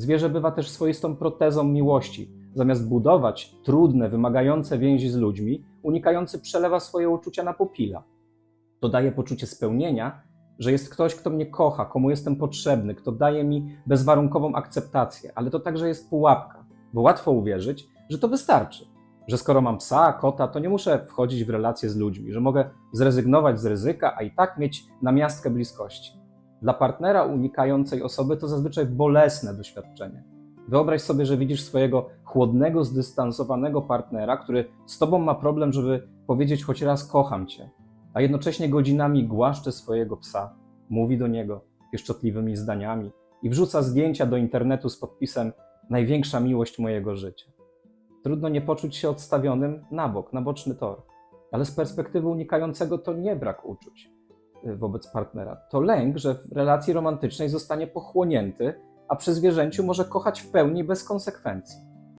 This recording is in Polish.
Zwierzę bywa też swoistą protezą miłości. Zamiast budować trudne, wymagające więzi z ludźmi, unikający przelewa swoje uczucia na pupila. To daje poczucie spełnienia, że jest ktoś, kto mnie kocha, komu jestem potrzebny, kto daje mi bezwarunkową akceptację, ale to także jest pułapka, bo łatwo uwierzyć, że to wystarczy. Że skoro mam psa, kota, to nie muszę wchodzić w relacje z ludźmi, że mogę zrezygnować z ryzyka, a i tak mieć namiastkę bliskości. Dla partnera unikającej osoby to zazwyczaj bolesne doświadczenie. Wyobraź sobie, że widzisz swojego chłodnego, zdystansowanego partnera, który z tobą ma problem, żeby powiedzieć choć raz kocham cię, a jednocześnie godzinami głaszcze swojego psa, mówi do niego pieszczotliwymi zdaniami i wrzuca zdjęcia do internetu z podpisem największa miłość mojego życia. Trudno nie poczuć się odstawionym na bok, na boczny tor, ale z perspektywy unikającego to nie brak uczuć wobec partnera. To lęk, że w relacji romantycznej zostanie pochłonięty, a przy zwierzęciu może kochać w pełni bez konsekwencji.